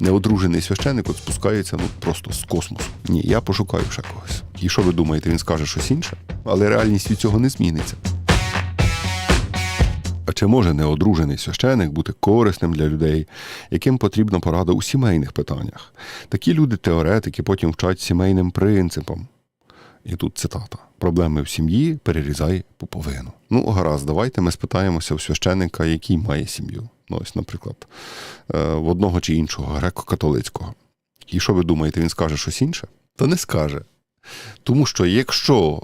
неодружений священик от спускається ну просто з космосу. Ні, я пошукаю ще когось. І що ви думаєте, він скаже щось інше? Але реальність від цього не зміниться. А чи може неодружений священик бути корисним для людей, яким потрібна порада у сімейних питаннях? Такі люди, теоретики, потім вчать сімейним принципам. І тут цитата: проблеми в сім'ї перерізай пуповину. Ну, гаразд, давайте ми спитаємося у священика, який має сім'ю. Ну, ось, наприклад, е, в одного чи іншого греко-католицького. І що ви думаєте, він скаже щось інше? Та не скаже. Тому що якщо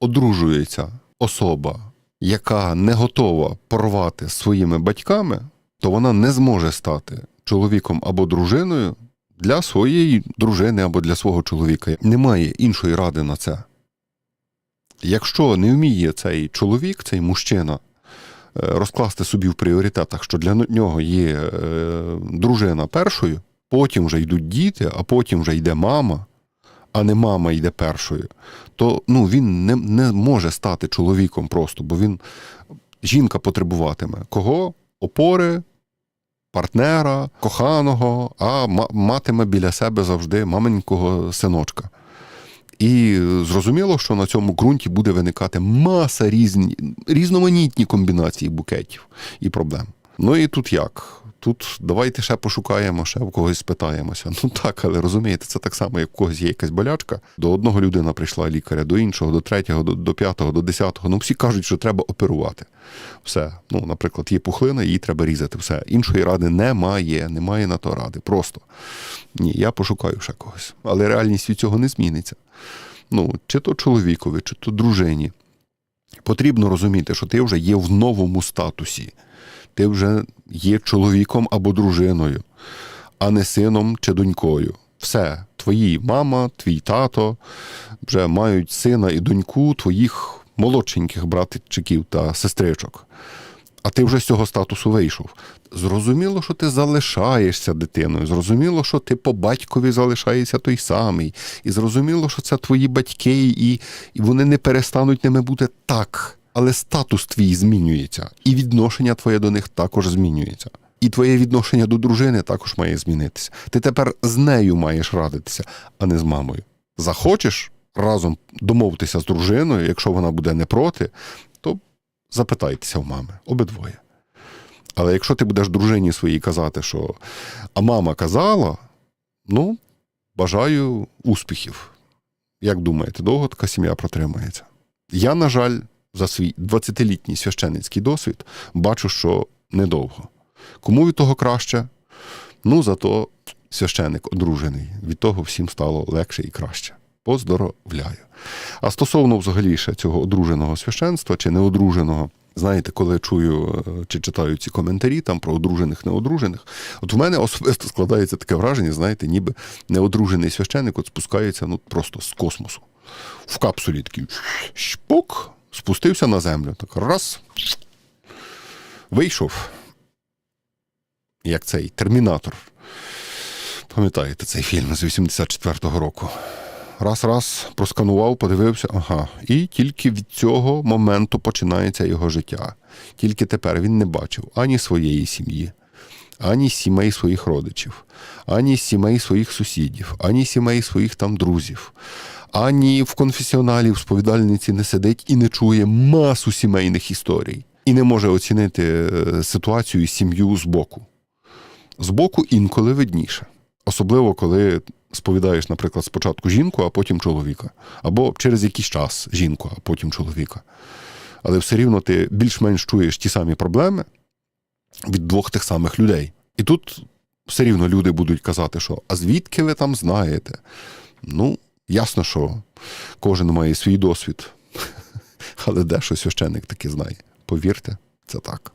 одружується особа, яка не готова порвати своїми батьками, то вона не зможе стати чоловіком або дружиною для своєї дружини або для свого чоловіка. Немає іншої ради на це. Якщо не вміє цей чоловік, цей мужчина, розкласти собі в пріоритетах, що для нього є е, дружина першою, потім вже йдуть діти, а потім вже йде мама, а не мама йде першою, то ну, він не, не може стати чоловіком просто, бо він жінка потребуватиме кого? Опори, партнера, коханого, а ма- матиме біля себе завжди маменького синочка. І зрозуміло, що на цьому ґрунті буде виникати маса різні, різноманітні комбінації букетів і проблем. Ну і тут як? Тут давайте ще пошукаємо, ще в когось спитаємося. Ну так, але розумієте, це так само, як в когось є якась болячка. До одного людина прийшла лікаря, до іншого, до третього, до, до п'ятого, до десятого. Ну всі кажуть, що треба оперувати. Все. Ну, наприклад, є пухлина, її треба різати. Все. Іншої ради немає, немає на то ради. Просто ні, я пошукаю ще когось. Але реальність від цього не зміниться. Ну, чи то чоловікові, чи то дружині. Потрібно розуміти, що ти вже є в новому статусі. Ти вже є чоловіком або дружиною, а не сином чи донькою. Все, твої мама, твій тато вже мають сина і доньку твоїх молодшеньких братчиків та сестричок. А ти вже з цього статусу вийшов. Зрозуміло, що ти залишаєшся дитиною. Зрозуміло, що ти по батькові залишаєшся той самий. І зрозуміло, що це твої батьки, і, і вони не перестануть ними бути так. Але статус твій змінюється, і відношення твоє до них також змінюється. І твоє відношення до дружини також має змінитися. Ти тепер з нею маєш радитися, а не з мамою. Захочеш разом домовитися з дружиною, якщо вона буде не проти, то запитайтеся в мами обидвоє. Але якщо ти будеш дружині своїй казати, що а мама казала, ну, бажаю успіхів. Як думаєте, довго сім'я протримається? Я, на жаль, за свій 20-літній священицький досвід бачу, що недовго. Кому від того краще? Ну, зато священик одружений. Від того всім стало легше і краще. Поздоровляю. А стосовно взагалі цього одруженого священства чи неодруженого, знаєте, коли чую е, чи читаю ці коментарі там про одружених, неодружених, от в мене особисто складається таке враження, знаєте, ніби неодружений священик от спускається ну, просто з космосу. В капсулі такий шпок, спустився на землю. Так раз. Вийшов. Як цей термінатор. Пам'ятаєте цей фільм з 84-го року? Раз, раз просканував, подивився, ага. І тільки від цього моменту починається його життя. Тільки тепер він не бачив ані своєї сім'ї, ані сімей своїх родичів, ані сімей своїх сусідів, ані сімей своїх там друзів, ані в конфесіоналі в сповідальниці не сидить і не чує масу сімейних історій, і не може оцінити е, ситуацію і сім'ю збоку. Збоку інколи видніше. Особливо, коли сповідаєш, наприклад, спочатку жінку, а потім чоловіка. Або через якийсь час жінку, а потім чоловіка. Але все рівно ти більш-менш чуєш ті самі проблеми від двох тих самих людей. І тут все рівно люди будуть казати, що а звідки ви там знаєте? Ну, ясно, що кожен має свій досвід. Але дещо священник таки знає. Повірте, це так.